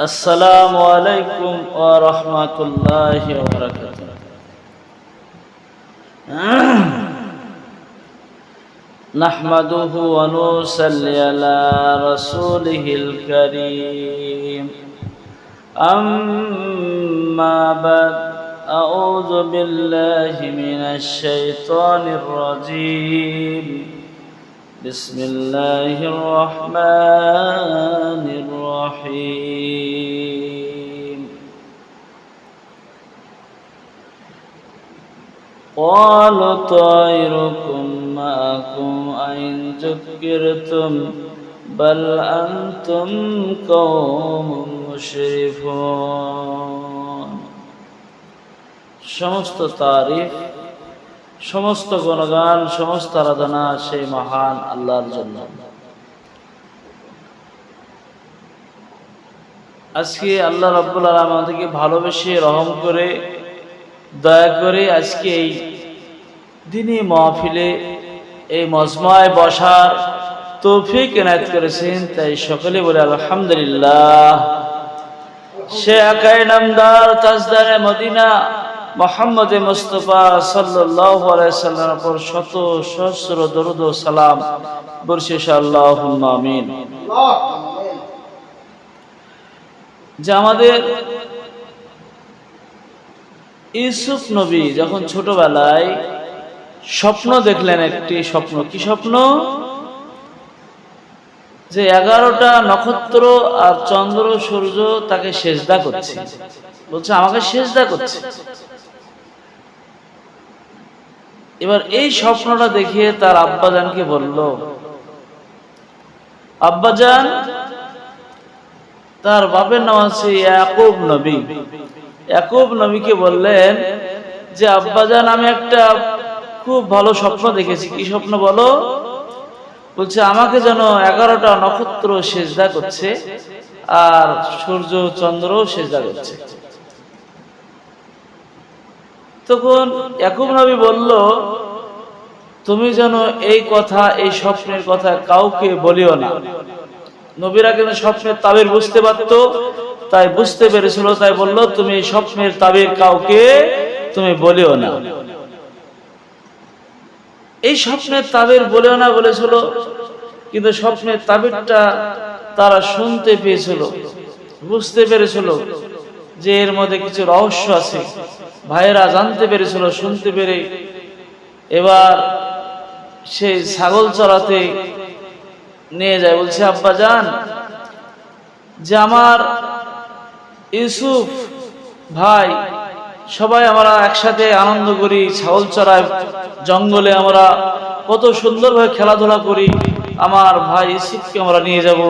السلام عليكم ورحمة الله وبركاته. نحمده ونصلي على رسوله الكريم. أما بعد أعوذ بالله من الشيطان الرجيم. بسم الله الرحمن الرحيم قالوا طائركم معكم أئن ذكرتم بل أنتم قوم مشرفون সমস্ত তারিফ সমস্ত গুণগান, সমস্ত আরাধনা সেই মহান আল্লাহর জন্য। আজকে আল্লাহ রব্বুল আলম আমাদেরকে ভালোবেসে রহম করে, দয়া করে আজকে এই দিনই মহফিলে, এই মজমায় বসার তৌফিক এনায়ত করেছেন। তাই সকলে বলে আলহামদুলিল্লাহ। সে একাই নামদার তাজদারে মদিনা মোহাম্মদ মুস্তফা সাল্লাহ সাল্লামের উপর শত সহস্র দরুদ সালাম। বর্ষিস আল্লাহ আমিন। যে আমাদের ইউসুফ নবী যখন ছোটবেলায় স্বপ্ন দেখলেন একটি স্বপ্ন। কি স্বপ্ন? যে এগারোটা নক্ষত্র আর চন্দ্র সূর্য তাকে সেজদা করছে। বলছে, আমাকে সেজদা করছে। এবার এই স্বপ্নটা দেখিয়ে তার আব্বাজানকে বলল? আব্বাজান, তার বাপের নাম আছে ইয়াকুব নবী। ইয়াকুব নবীকে বললেন যে, আব্বাজান, আমি একটা খুব ভালো স্বপ্ন দেখেছি। কি স্বপ্ন বলো? বলছে, আমাকে যেন এগারোটা নক্ষত্র সেজদা করছে আর সূর্য, চন্দ্র সেজদা করছে। তখন একুব নবী বলল, তুমি যেন এই কথা, এই স্বপ্নের কথা কাউকে বলিও না। নবীরা কিন্তু স্বপ্নের তাবির বুঝতে পারতো, তাই বুঝতে পেরেছিল, তাই বলল, তুমি স্বপ্নের তাবির কাউকে, তুমি বলিও না। এই স্বপ্নের তাবির বলেও না বলেছিল, কিন্তু স্বপ্নের তাবিরটা তারা শুনতে পেয়েছিল, বুঝতে পেরেছিল। যে এর মধ্যে কিছু রহস্য আছে। ভাইয়েরা জানতে পেরেছিল, শুনতে পেরে। এবার সেই ছাগল চড়াতে নিয়ে যায়, বলছে, আব্বা যান, যে আমার ইউসুফ ভাই, সবাই আমরা একসাথে আনন্দ করি, ছাগল চড়ায়, জঙ্গলে আমরা কত সুন্দরভাবে খেলাধুলা করি। আমার ভাই ইউসুফকে আমরা নিয়ে যাব,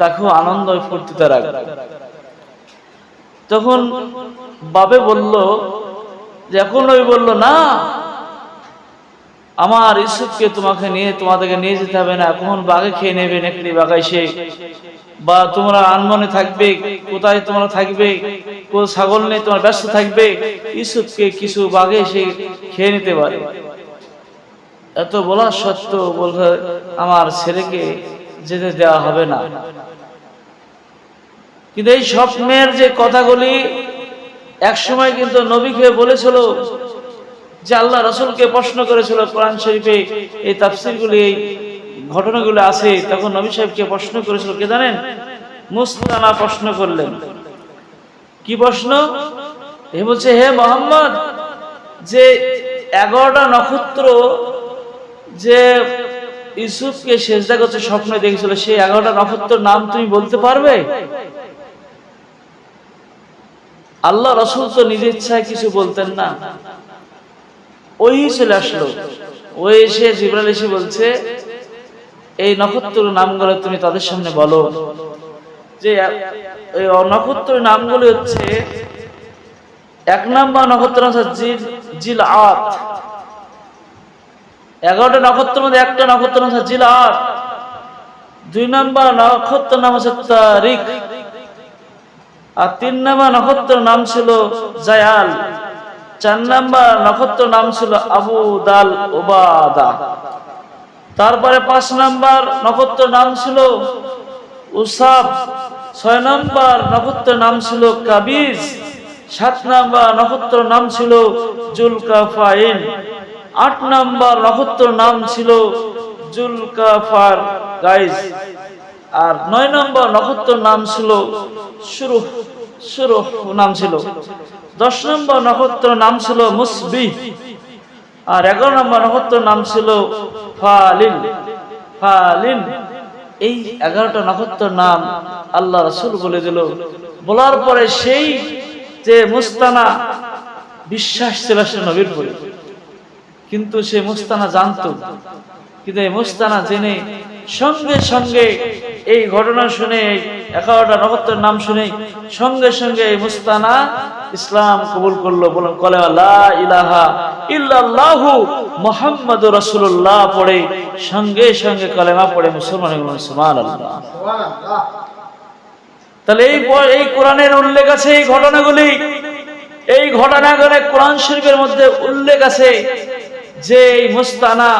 তাকেও আনন্দ ফুর্তিতে রাখ তখন বাবে বলল এখন ওই বলল, না, আমার ইসুফকে তোমাকে নিয়ে, তোমাদেরকে নিয়ে যেতে হবে না, এখন বাঘে খেয়ে নেবে, নেকড়ি বাগাই সে বা তোমরা আনমনে থাকবে, কোথায় তোমরা থাকবে, কোন ছাগল নেই, তোমার ব্যস্ত থাকবে ইসুফকে কিছু বাঘে সে খেয়ে নিতে পারে। এত বলা সত্ত্বেও বলতে আমার ছেলেকে যেতে দেওয়া হবে না। কিন্তু এই স্বপ্নের যে কথাগুলি এক সময় কিন্তু নবীকে বলেছিল যে আল্লাহ রসুলকে প্রশ্ন করেছিল কোরআন শরীফে এই তাফসিরগুলি, এই ঘটনাগুলো আছে। তখন নবী সাহেবকে প্রশ্ন করেছিল, কে জানেন? মুস্তানা প্রশ্ন করলেন। কি প্রশ্ন? এ বলছে, হে মোহাম্মদ, যে এগারোটা নক্ষত্র যে ইউসুফকে সেজদা করছে স্বপ্নে দেখেছিল, সেই এগারোটা নক্ষত্র নাম তুমি বলতে পারবে? আল্লাহ রসুল তো নিজের ইচ্ছায় কিছু বলতেন না। ওই চলে আসলো। ওই এসে জিবরাল এসে বলছে, এই নক্ষত্র নামগুলো তুমি তাদের সামনে বলো। যে নক্ষত্র নামগুলো হচ্ছে এক নম্বর নক্ষত্র জিল আত এগারোটা নক্ষত্রের মধ্যে একটা নক্ষত্র জিল আত দুই নম্বর নক্ষত্র নাম হচ্ছে তারিক আর তিন নাম্বার নক্ষত্র নাম ছিল জায়াল, চার নাম্বার নক্ষত্র নাম ছিল আবু দাল ওবাদা তারপরে পাঁচ নাম্বার নক্ষত্র নাম ছিল উসাব, ছয় নম্বর নক্ষত্রের নাম ছিল কাবিজ, সাত নম্বর নক্ষত্রের নাম ছিল জুলকাফাইন, আট নম্বর নক্ষত্রের নাম ছিল জুলকাফার গাইজ। আর নয় নম্বর নক্ষত্রের নাম ছিল সুরুহ সুরুহ নাম ছিল। দশ নম্বর নক্ষত্রের নাম ছিল মুসবি আর এগারো নম্বর নক্ষত্রের নাম ছিল ফালিন ফালিন এই এগারোটা নক্ষত্রের নাম আল্লাহ রসুল বলে দিল। বলার পরে সেই যে মুস্তানা বিশ্বাস ছিল সে নবীর বলে কিন্তু সে মুস্তানা জানতো। কিন্তু এই মুস্তানা জেনে সঙ্গে সঙ্গে এই ঘটনা শুনে এগারোটা নক্ষত্রের নাম শুনে সঙ্গে সঙ্গে মুস্তানা ইসলাম কবুল করল বলুন কলে ইলাহা ইল্লাল্লাহু মুহাম্মাদুর রাসূলুল্লাহ পড়ে সঙ্গে সঙ্গে কলেমা পড়ে মুসলমান গেলেন তাহলে এই এই কোরআনের উল্লেখ আছে এই ঘটনাগুলি। এই ঘটনাগুলি কোরআন শরীফের মধ্যে উল্লেখ আছে। যে এই মুস্তানা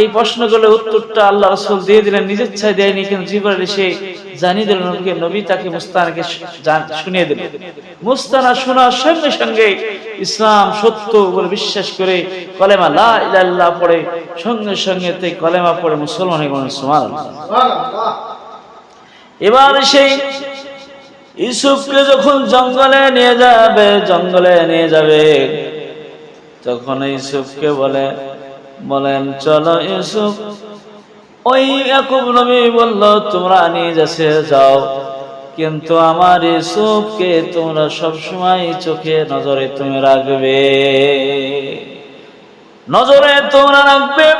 এই প্রশ্নগুলো উত্তরটা আল্লাহ রসুল দিয়ে দিলেন, নিজের ইচ্ছায় দেয়নি, কিন্তু জিবরাইল সে জানিয়ে দিলেন নবীকে, নবী তাকে মুস্তানাকে শুনিয়ে দিলেন। মুস্তানা শোনার সঙ্গে সঙ্গে ইসলাম সত্য বলে বিশ্বাস করে কলেমা লা ইলাহা ইল্লাল্লাহ পড়ে, সঙ্গে সঙ্গে তে কলেমা পড়ে মুসলমান হয়ে গেলেন এবার সেই ইউসুফকে যখন জঙ্গলে নিয়ে যাবে, জঙ্গলে নিয়ে যাবে তখন ইউসুফকে বলে, বলেন, চলো ইউসুফ। ওই ইয়াকুব নবী বলল, তোমরা নিয়ে যাচ্ছে যাও। কিন্তু আমার ইউসুফকে তোমরা সবসময় চোখে নজরে তুমি রাখবে। নজরে তোমরা রাখবে।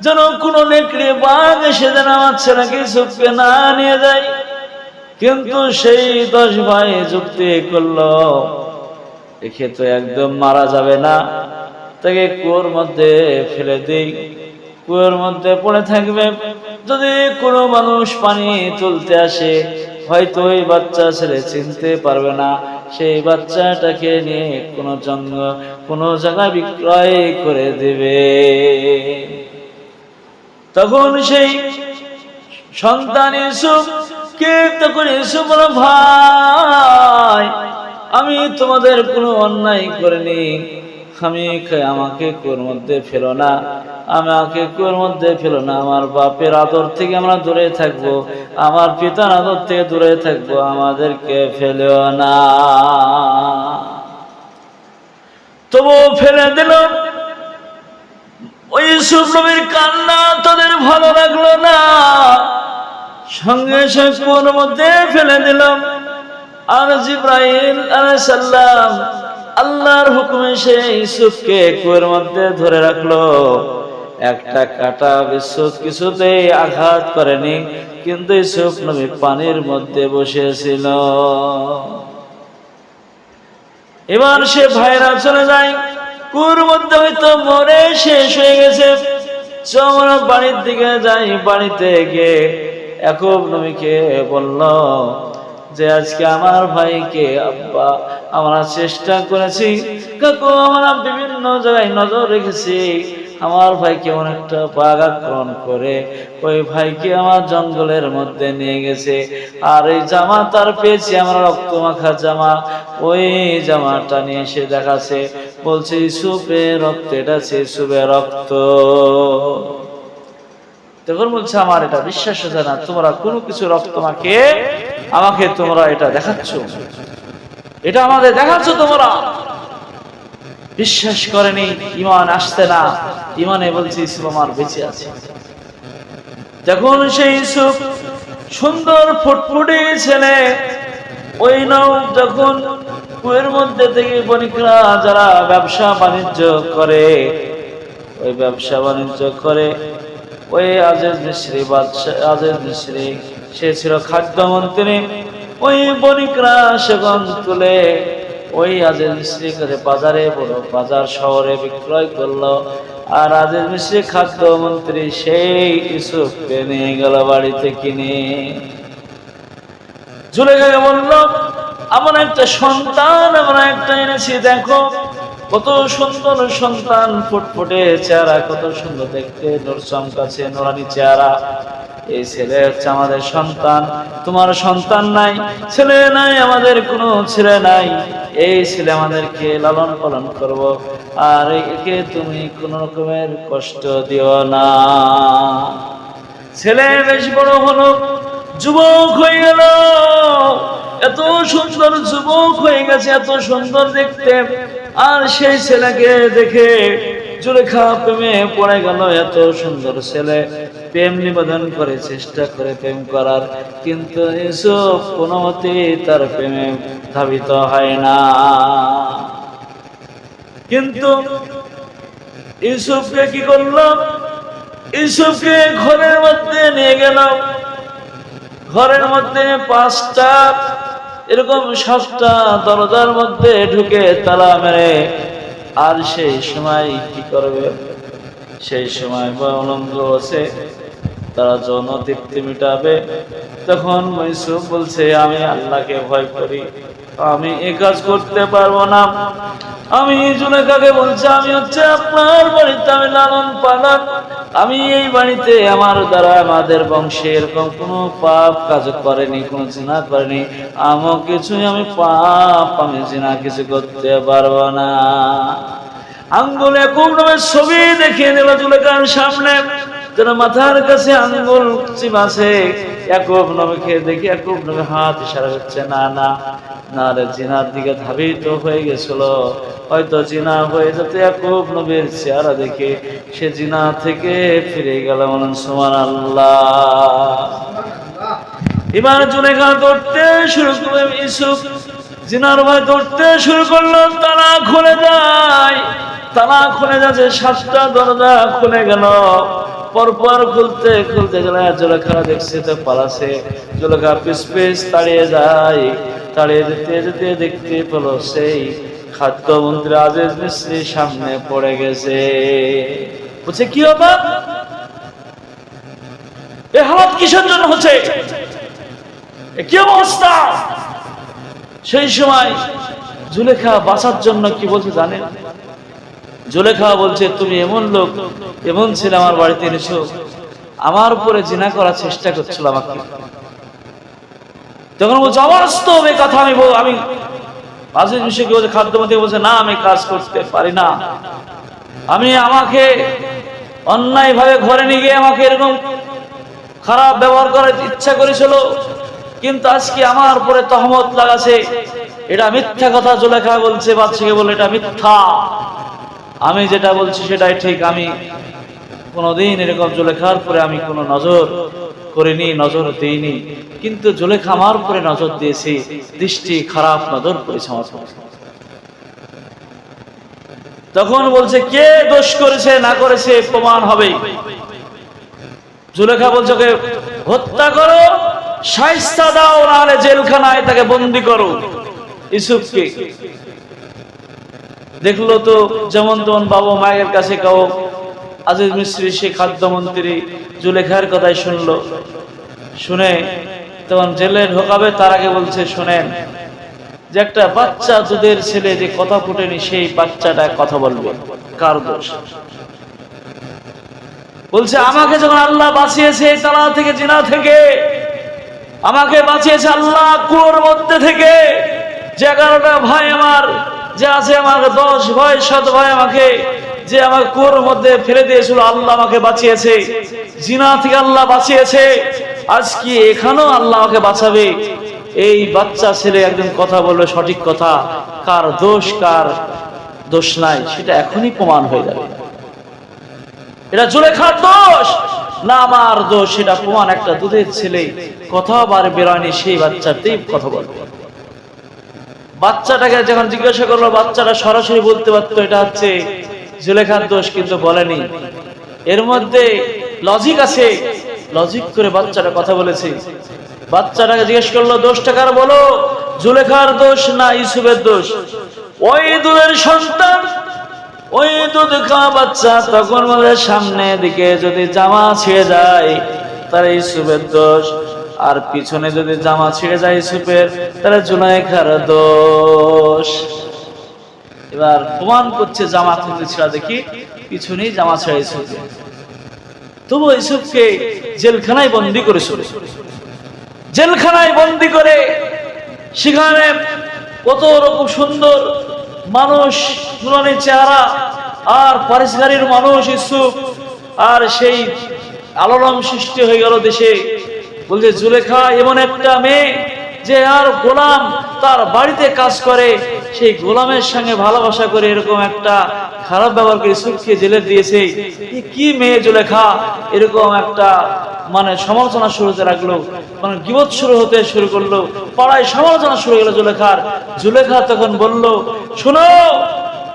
যেন কোনো নেকড়ে বাঘ এসে যেন আমার ছেলেকে ইউসুফকে না নিয়ে যায়। কিন্তু সেই দশ ভাই যুক্তি করল একে তো একদম মারা যাবে না। তাকে কুয়োর মধ্যে ফেলে দিই। কুয়োর মধ্যে পড়ে থাকবে। যদি কোনো মানুষ পানি তুলতে আসে, হয়তো ওই বাচ্চা ছেলে চিনতে পারবে না। সেই বাচ্চাটাকে নিয়ে কোনো জঙ্গ, কোনো জায়গায় বিক্রয় করে দেবে। তখন সেই সন্তান ইসুফ কে তখন ইসুফ ভাই আমি তোমাদের কোনো অন্যায় করিনি। আমি আমাকে কুয়োর মধ্যে ফেলো না। আমাকে কুয়োর মধ্যে ফেলো না। আমার বাপের আদর থেকে আমরা দূরে থাকব। আমার পিতার আদর থেকে দূরে থাকব। আমাদেরকে ফেলেও না। তবু ফেলে দিল। ওই নবীর কান্না তাদের ভালো লাগল না। সঙ্গে সঙ্গে কুয়োর মধ্যে ফেলে দিলাম। আর জিব্রাইল আলাইসাল্লাম আল্লাহর হুকুমে সে ইউসুফকে কুয়োর মধ্যে ধরে রাখল। একটা কাটা বিশ্ব কিছুতেই আঘাত করেনি, কিন্তু ইউসুফ নবী পানির মধ্যে বসেছিল এবার সে ভাইরা চলে যায় কুর মধ্যে হয়তো মরে শেষ হয়ে গেছে। আমরা বাড়ির দিকে যাই বাড়িতে গিয়ে একুব নবীকে বলল যে আজকে আমার ভাইকে আব্বা, আমরা চেষ্টা করেছি। কাকু, আমরা বিভিন্ন জায়গায় নজর রেখেছি। আমার ভাইকে অনেকটা বাঘ আক্রমণ করে ওই ভাইকে আমার জঙ্গলের মধ্যে নিয়ে গেছে। আর এই জামা তার পেয়েছি, আমরা রক্ত মাখা জামা। ওই জামাটা নিয়ে এসে দেখাচ্ছে। বলছে ইসুপে রক্ত, এটা সে ইসুপে রক্ত। তখন বলছে, আমার এটা বিশ্বাস হচ্ছে না, তোমরা কোনো কিছু রক্ত মাকে আমাকে তোমরা এটা দেখাচ্ছ। এটা আমাদের দেখাচ্ছ তোমরা। বিশ্বাস করেনি ইমান আসতে না। ইমানে বলছে ইসুফ আমার বেঁচে আছে। যখন সেই ইসুফ সুন্দর ফুটফুটে ছেলে, ওই নাও যখন কুয়ের মধ্যে থেকে বণিকরা যারা ব্যবসা বাণিজ্য করে, ওই ব্যবসা বাণিজ্য করে, ওই আজেজ মিশ্রি বাদশাহ আজেজ মিশ্রি সে ছিল খাদ্যমন্ত্রী। ওই বণিকরা সেবন তুলে ওই আজেজ মিশ্রি কাছে বাজারে বড় বাজার শহরে বিক্রয় করল। আর আজেজ মিশ্রি খাদ্যমন্ত্রী সেই ইসুফকে নিয়ে গেল বাড়িতে কিনে। ঝুলে গেলে বলল আমার একটা সন্তান আমরা একটা এনেছি, দেখো। কত সুন্দর সন্তান, ফুটফুটে চেহারা, কত সুন্দর দেখতে নোর চমকাছে নোরানি চেহারা। এই ছেলে হচ্ছে আমাদের সন্তান। তোমার সন্তান নাই, ছেলে নাই, আমাদের কোনো ছেলে নাই। এই ছেলে আমাদেরকে লালন পালন করব, আর একে তুমি কোন রকমের কষ্ট দিও না। ছেলে বেশ বড় হলো, যুবক হয়ে গেল। এত সুন্দর যুবক হয়ে গেছে, এত সুন্দর দেখতে। আর সেই ছেলেকে দেখে জুলেখা প্রেমে পড়ে গেল এত সুন্দর ছেলে। প্রেম নিবেদন করে, চেষ্টা করে প্রেম করার। কিন্তু ইউসুফ কোনো তার প্রেমে ধাবিত হয় না। কিন্তু ইউসুফকে কি করল? ইউসুফকে ঘরের মধ্যে নিয়ে গেল। ঘরের মধ্যে পাঁচটা এরকম সাতটা দরজার মধ্যে ঢুকে তালা মেরে। আর সেই সময় কি করবে? সেই সময় বলঙ্গ আছে তারা যৌন তৃপ্তি মিটাবে। তখন মৈসুফ বলছে, আমি আল্লাহকে ভয় করি, আমি এ কাজ করতে পারব না। আমি জুলেখাকে বলছি, আমি হচ্ছে আপনার বাড়িতে আমি লালন পালন আমি এই বাড়িতে আমার দ্বারা আমাদের বংশে এরকম কোনো পাপ কাজ করেনি, কোনো চিনা করেনি। আমার কিছুই আমি পাপ, আমি চিনা কিছু করতে পারব না। আঙ্গুলে রকমের ছবি দেখিয়ে দিল জুলেখার সামনে। যেন মাথার কাছে আঙ্গুল চিমাছে একক নবীকে দেখে একক নবী হাত ইশারা হচ্ছে না না না রে জিনার দিকে ধাবিত হয়ে গেছিল। হয়তো জিনা হয়ে নবীর চেহারা দেখে সে জিনা থেকে ফিরে গেল আল্লাহ এবার জুলেখা ধরতে শুরু করে ইসুফ জিনার ভয় ধরতে শুরু করল, তালা খুলে যায়। তালা খুলে যাচ্ছে সাতটা দরজা খুলে গেল। পরপর খুলতে খুলতে গেলে জোলেখা দেখছে তো পালাছে। জোলেখা পিস পিস তাড়িয়ে যায়, তাড়িয়ে যেতে যেতে দেখতে পেল সেই খাদ্যমন্ত্রী আজিজ মিস্ত্রি সামনে পড়ে গেছে। বলছে, কি হবা এ হাত কিসের জন্য হচ্ছে? কি অবস্থা? সেই সময় জুলেখা বাঁচার জন্য কি বলছে জানেন? জুলেখা বলছে, তুমি এমন লোক, এমন ছেলে আমার বাড়িতে এনেছো। আমার উপরে জিনা করার চেষ্টা করছিল আমাকে। তখন বলছে, অবাস্তব এই কথা আমি আমি আজিজ মিশে বলছে, খাদ্যমন্ত্রী বলছে, না, আমি কাজ করতে পারি না। আমি আমাকে অন্যায় ভাবে ঘরে নিয়ে গিয়ে আমাকে এরকম খারাপ ব্যবহার করার ইচ্ছা করেছিল, কিন্তু আজকে আমার উপরে তহমত লাগাছে। এটা মিথ্যা কথা জোলেখা বলছে, বাদশাকে বলে এটা মিথ্যা। আমি যেটা বলছি সেটাই ঠিক, আমি কোনোদিন এরকম জোলেখার পরে আমি কোনো নজর করিনি, নজর দিইনি। কিন্তু জোলেখা আমার উপরে নজর দিয়েছি, দৃষ্টি খারাপ নজর করেছে আমার তখন বলছে, কে দোষ করেছে, না করেছে, প্রমাণ হবে। জুলেখা বলছে, ওকে হত্যা করো সাইস্তা দাও, নাহলে জেলখানায় তাকে বন্দি করো। ইসুফকে দেখল তো, যেমন তেমন বাবা মায়ের কাছে কাও, আজিজ মিস্ত্রি, সে খাদ্যমন্ত্রী, জুলেখার কথাই শুনলো। শুনে তখন জেলে ঢোকাবে, তার আগে বলছে, শোনেন, যে একটা বাচ্চা দুধের ছেলে যে কথা ফুটেনি, সেই বাচ্চাটা কথা বলবে। কার দোষ? বলছে, আমাকে যখন আল্লাহ বাঁচিয়েছে এই তালা থেকে, জিনা থেকে, আমাকে বাঁচিয়েছে আল্লাহ কুয়োর মধ্যে থেকে, যে এগারোটা ভাই আমার যে আছে আমার দশ ভাই শত ভাই আমাকে, যে আমার কুয়োর মধ্যে ফেলে দিয়েছিল, আল্লাহ আমাকে বাঁচিয়েছে। জিনা থেকে আল্লাহ বাঁচিয়েছে। আজকে এখানেও আল্লাহ আমাকে বাঁচাবে। এই বাচ্চা ছেলে একজন কথা বলবে, সঠিক কথা। কার দোষ কার দোষ নাই, সেটা এখনই প্রমাণ হয়ে যাবে। এটা জুলেখার দোষ, না আমার দোষ, সেটা প্রমাণ। একটা দুধের ছেলে, কথা বার বেরোয়নি সেই বাচ্চাতেই কথা বলবে। বাচ্চাটাকে যখন জিজ্ঞাসা করল, বাচ্চাটা সরাসরি বলতে পারতো, এটা হচ্ছে জুলেখার দোষ, কিন্তু বলেনি। এর মধ্যে লজিক আছে। লজিক করে বাচ্চাটা কথা বলেছে। বাচ্চাটাকে জিজ্ঞেস করল দোষ টাকার বলো? জুলেখার দোষ না ইসুফের দোষ? ওই দুধের সন্তান, ওই দুধ খাওয়া বাচ্চা তখন আমাদের সামনে দিকে যদি জামা ছিঁড়ে যায় তার ইসুফের দোষ। আর পিছনে যদি জামা ছিঁড়ে যায় ইসুফের তাহলে জুনাইখার দোষ। এবার প্রমাণ করছে জামা কিন্তু ছিঁড়া দেখি, পিছনেই জামা ছেড়ে ইসুফের তবু ইউসুফকে জেলখানায় বন্দি করেছিল জেলখানায় বন্দি করে সেখানে কত রকম সুন্দর মানুষ, নুরানি চেহারা, আর পারিসগারির মানুষ ইসুফ আর সেই আলোড়ন সৃষ্টি হয়ে গেল দেশে। বলছে, জুলেখা, এমন একটা মেয়ে যে আর গোলাম তার বাড়িতে কাজ করে, সেই গোলামের সঙ্গে ভালোবাসা করে এরকম একটা খারাপ ব্যবহার করে ইসুফকে জেলে দিয়েছে। কি মেয়ে জুলেখা? এরকম একটা মানে সমালোচনা শুরু হতে লাগল মানে গিবত শুরু হতে শুরু করল, পাড়ায় সমালোচনা শুরু গেল জুলেখার। জুলেখা তখন বলল, শোনো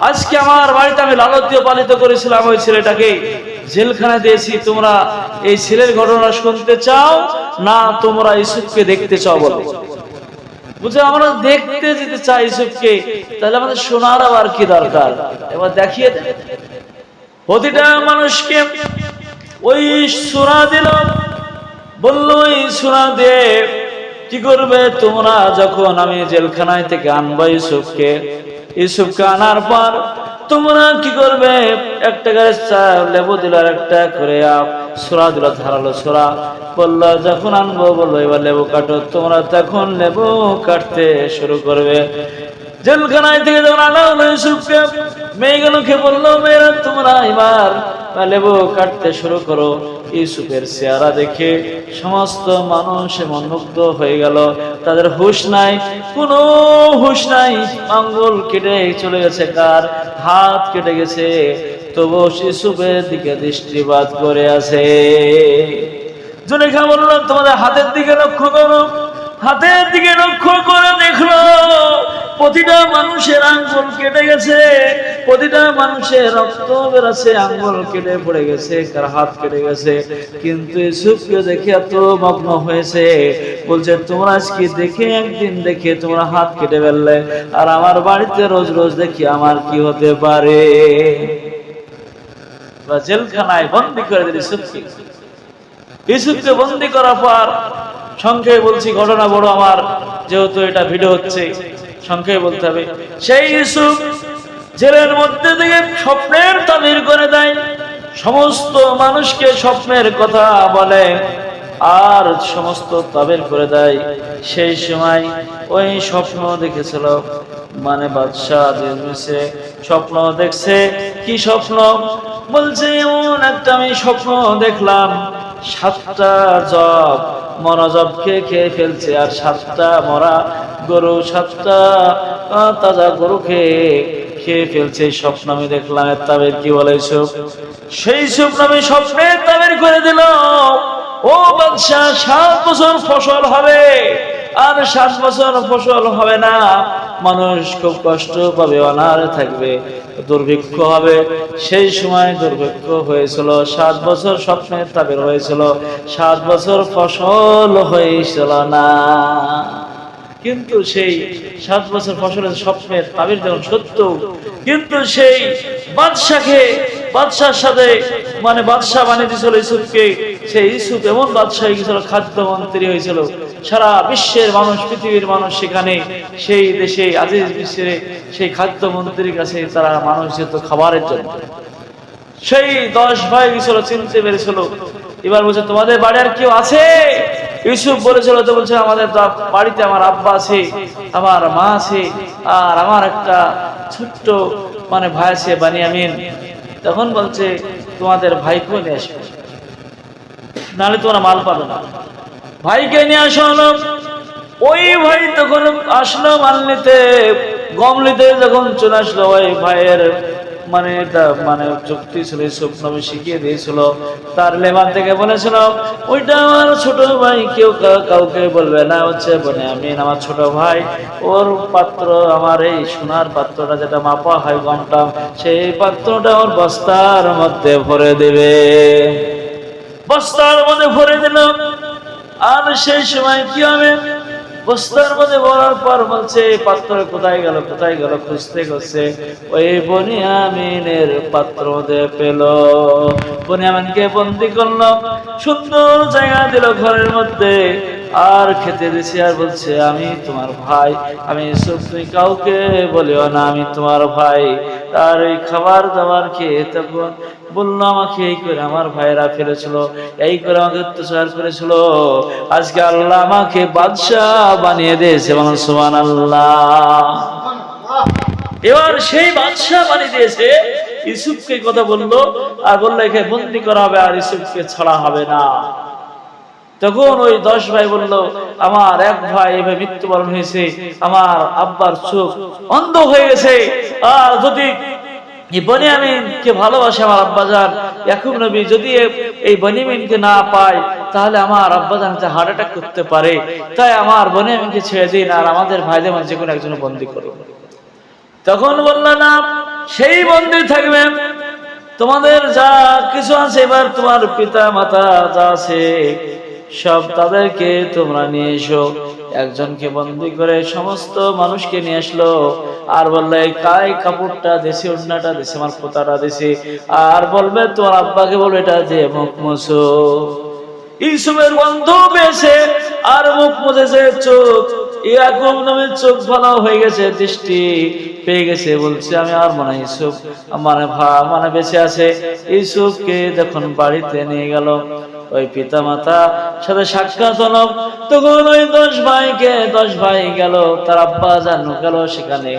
আজকে আমার বাড়িতে আমি লালতীয় পালিত করেছিলাম ওই ছেলেটাকে। জেলখানা দিয়েছি, তোমরা এই ছেলের ঘটনা শুনতে চাও? না, তোমরা ইসুফকে দেখতে চাও বলো। বুঝে আমরা দেখতে যেতে চাই ইসুফকে তাহলে আমাদের শোনার আবার কি দরকার? এবার দেখিয়ে দে। প্রতিটা মানুষকে ওই সোনা দিল, বলল এই সোনা দে কি করবে তোমরা যখন আমি জেলখানায় থেকে আনব ইউসুফকে? ইউসুফকে আনার পর তোমরা কি করবে? একটা করে লেবু দিল আর একটা করে সোরা দিল ধারালো সোরা। বলল, যখন আনব, বলল, এবার লেবু কাটো। তোমরা তখন লেবু কাটতে শুরু করবে। জেলখানায় থেকে যখন আনা হলো ইউসুফকে মেয়েগুলোকে বলল, মেয়েরা, তোমরা এবার লেবু কাটতে শুরু করো। ইউসুফের চেহারা দেখে সমস্ত মানুষ মনমুগ্ধ হয়ে গেল। তাদের হুশ নাই, কোনো হুশ নাই। আঙ্গুল কেটে চলে গেছে, কার হাত কেটে গেছে। তবু ইউসুফের দিকে দৃষ্টিপাত করে আছে। জুলেখা বলল তোমাদের হাতের দিকে লক্ষ্য করো। হাতের দিকে লক্ষ্য করে দেখল, প্রতিটা মানুষের আঙ্গুল কেটে গেছে। প্রতিটা মানুষের রক্ত বেরোছে, আঙ্গুল কেটে পড়ে গেছে, কার হাত কেটে গেছে। কিন্তু ইসুফকে দেখে এত মগ্ন হয়েছে, বলছে, তোমরা আজকে দেখে, একদিন দেখে তোমরা হাত কেটে ফেললে। আর আমার বাড়িতে রোজ রোজ দেখি আমার কি হতে পারে। জেলখানায় বন্দি করে দিল ইসুফকে ইসুফকে বন্দি করার পর সংক্ষেপে বলছি, ঘটনা বড় আমার, যেহেতু এটা ভিডিও হচ্ছে সংক্ষেপে বলতে হবে। সেই ইউসুফ জেলের মধ্যে থেকে স্বপ্নের তামির করে দেয়। সমস্ত মানুষকে স্বপ্নের কথা বলে, আর সমস্ত তাবির করে দেয়। সেই সময় ওই স্বপ্ন দেখেছিল। মানে বাদশাহ স্বপ্ন দেখছে। কি স্বপ্ন? বলছে, এমন একটা আমি স্বপ্ন দেখলাম। সাতটা জব মরা জবকে খেয়ে ফেলছে, আর সাতটা মরা গরু, সাতটা তাজা গরু খেয়ে খেয়ে ফেলছে স্বপ্ন আমি দেখলাম তাবের কি বলে সেই স্বপ্ন আমি স্বপ্নের তাবের করে দিল ও বাদশাহ, সাত বছর ফসল হবে, আর সাত বছর ফসল হবে না। মানুষ খুব কষ্ট পাবে অনার থাকবে, দুর্ভিক্ষ হবে। সেই সময় দুর্ভিক্ষ হয়েছিল, সাত বছর স্বপ্নের তাবের হয়েছিল, সাত বছর ফসল হয়েছিল না। কিন্তু সেই সাত বছর ফসলের স্বপ্নের তাবির যখন সত্য কিন্তু সেই বাদশাকে, বাদশার সাথে মানে বাদশাহ বানিয়ে দিয়েছিল ইসুফকে সেই ইসুফ এমন বাদশাহ গেছিল খাদ্য মন্ত্রী হয়েছিল। সারা বিশ্বের মানুষ, পৃথিবীর মানুষ সেখানে সেই দেশে, আজিজ বিশ্বের সেই খাদ্য মন্ত্রীর কাছে তারা মানুষ যেত খাবারের জন্য। সেই দশ ভাই গেছিল, চিনতে পেরেছিল। এবার বলছে, তোমাদের বাড়ি আর কেউ আছে? ইউসুফ বলেছিল, তো বলছে, আমাদের তো বাড়িতে আমার আব্বা আছে, আমার মা আছে, আর আমার একটা ছোট্ট মানে ভাই আছে বানিয়ামিন। তখন বলছে, তোমাদের ভাইকেও নিয়ে আসবে নাহলে তোমরা মাল পাবে না। ভাইকে নিয়ে আসো হলো ওই ভাই তখন আসলো মাল নিতে। গম নিতে যখন চলে আসলো ওই ভাইয়ের মানে এটা মানে যুক্তি ছিল আমি শিখিয়ে দিয়েছিল। তার লেবান থেকে বলেছিল, ওইটা আমার ছোট ভাই, কেউ কাউকে বলবে না, হচ্ছে বনে আমি আমার ছোট ভাই। ওর পাত্র, আমার এই সোনার পাত্রটা যেটা মাপা হয় গমটা সেই পাত্রটা ওর বস্তার মধ্যে ভরে দেবে। বস্তার মধ্যে ভরে দিলাম। আর সেই সময় কি হবে? বস্তার মধ্যে ভরার পর বলছে পাত্র কোথায় গেল কোথায় গেল, খুঁজতে খুঁজছে ওই বনিয়ামিনের পাত্র মধ্যে পেল। বনিয়ামিনকে বন্দি করল, সুন্দর জায়গা দিল ঘরের মধ্যে। আর খেতে দিছি আর বলছে, আমি তোমার ভাই, আমি ইউসুফ তুমি কাউকে বলিও না, আমি তোমার ভাই। আর ওই খাবার দাবার খেয়ে তখন বলল, আমাকে এই করে আমার ভাইরা ফেলেছিল, এই করে আমাকে অত্যাচার করেছিল। আজকে আল্লাহ আমাকে বাদশাহ বানিয়ে দিয়েছে মানে সুমান আল্লাহ এবার সেই বাদশাহ বানিয়ে দিয়েছে ইসুফকে কথা বলল, আর বলল, একে বন্দি করা হবে আর ইসুফকে ছাড়া হবে না। তখন ওই দশ ভাই বলল, আমার এক ভাই এভাবে মৃত্যুবরণ হয়েছে, আমার আব্বার চোখ অন্ধ হয়ে গেছে। আর যদি আমার না তাই আমার ছেড়ে দিন আর আমাদের ভাইদের যে কোনো একজন বন্দি করুন। তখন বলল না সেই বন্দি থাকবে তোমাদের যা কিছু আছে, এবার তোমার পিতা মাতা যা আছে সব তাদেরকে তোমরা নিয়ে এসো। একজনকে বন্দি করে সমস্ত মানুষকে নিয়ে আসলো। আর বললে কাই কাপড়টা দেশে, উন্নাটা দেশে, আমার পোতাটা দেশে। আর বলবে, তোমার আব্বাকে বলবে এটা দিয়ে মুখ মুছো। ইসুমের গন্ধ পেয়েছে, আর মুখ মুছেছে চোখ। ইয়াকুব নামের চোখ ভালো হয়ে গেছে, দৃষ্টি পেয়ে গেছে। বলছে, আমি আর মনে ইসুফ মানে ভা মানে বেঁচে আছে। ইসুফকে যখন বাড়িতে নিয়ে গেল। ওই পিতা মাতা সাথে সাক্ষাৎ হলো। তখন ওই দশ ভাইকে, দশ ভাই গেল, তার আব্বা জানু গেল সেখানে।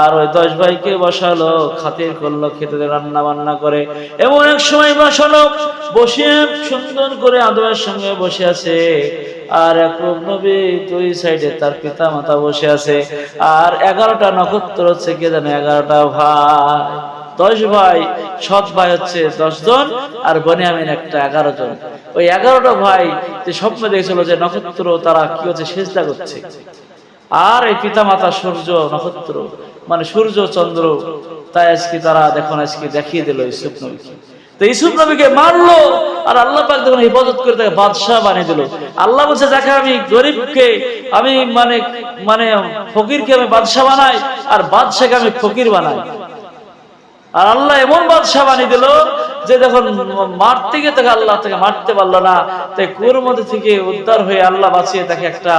আর ওই দশ ভাইকে বসালো, খাতির করল, খেতে রান্না বান্না করে। এমন এক সময় বসালো, বসিয়ে সুন্দর করে আদরের সঙ্গে বসে আছে। আর একরূপ নবী দুই সাইডে তার পিতা মাতা বসে আছে। আর এগারোটা নক্ষত্র হচ্ছে কে জানে? এগারোটা ভাই। দশ ভাই, সৎ ভাই হচ্ছে দশ জন, আর বনিয়ামিন একটা এগারো জন। ওই এগারোটা ভাই যে স্বপ্ন দেখেছিল যে নক্ষত্র তারা কি হচ্ছে, সেজদা করছে। আর এই পিতা মাতা সূর্য নক্ষত্র মানে সূর্য, চন্দ্র, তাই আজকে তারা দেখুন, আজকে দেখিয়ে দিল ইসুফ নবীকে। তো ইসুফ নবীকে মারলো, আর আল্লাহ পাক হিফাজত করে তাকে বাদশাহ বানিয়ে দিল। আল্লাহ বলছে যাকে আমি গরিবকে, আমি মানে মানে ফকিরকে আমি বাদশাহ বানাই, আর বাদশাকে আমি ফকির বানাই। আর আল্লাহ এমন বাদশাহ বানিয়ে দিল যে দেখুন মারতে গিয়ে তাকে আল্লাহ তাকে মারতে পারল না, তাই কুয়োর মধ্যে থেকে উদ্ধার হয়ে আল্লাহ বাঁচিয়ে তাকে একটা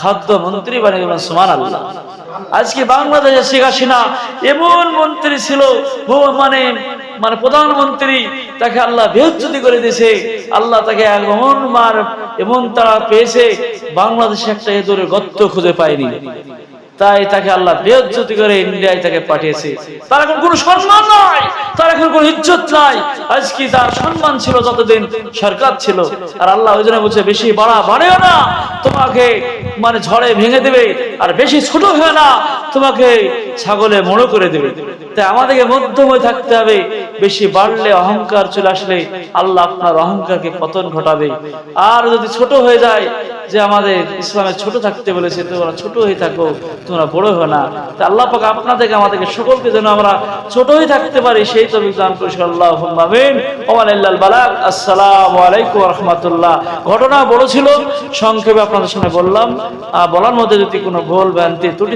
খাদ্য মন্ত্রী বানিয়ে দিলেন সুমান আল্লাহ আজকে বাংলাদেশে শেখ হাসিনা এমন মন্ত্রী ছিল মানে মানে প্রধানমন্ত্রী, তাকে আল্লাহ বেহজ্জতি করে দিয়েছে, আল্লাহ তাকে এমন মার এমন তারা পেয়েছে, বাংলাদেশে একটা এদরে গর্ত খুঁজে পায়নি। তাই তাকে আল্লাহ বেজ্জতি করে ইন্ডিয়ায় তাকে পাঠিয়েছে। তার এখন কোনো সম্মান নাই, তার এখন কোনো ইজ্জত নাই। আজকে তার সম্মান ছিল যতদিন সরকার ছিল, আর আল্লাহ ওই জন্য বলছে, বেশি বাড়া বাড়েও না, তোমাকে মানে ঝড়ে ভেঙে দেবে, আর বেশি ছোট হয় না, তোমাকে ছাগলে মোড়ো করে দেবে। তাই আমাদেরকে মধ্যম হয়ে থাকতে হবে। বেশি বাড়লে অহংকার চলে আসলে আল্লাহ আপনার অহংকারকে পতন ঘটাবে। আর যদি ছোট হয়ে যায়, যে আমাদের ইসলামে ছোট থাকতে বলেছে, তোমরা ছোট হয়ে থাকো, তোমরা বড় হো না। তা আল্লাহ পাক আপনাদেরকে, আমাদেরকে সকলকে যেন আমরা ছোট হয়ে থাকতে পারি, সেই তো বিধান করি আল্লাহ ইল্লাল আসসালামু আলাইকুম রাহমাতুল্লাহ। ঘটনা বড় ছিল, সংক্ষেপে আপনাদের সামনে বললাম। বলার মধ্যে যদি কোনো ভুল, ভ্রান্তি, ত্রুটি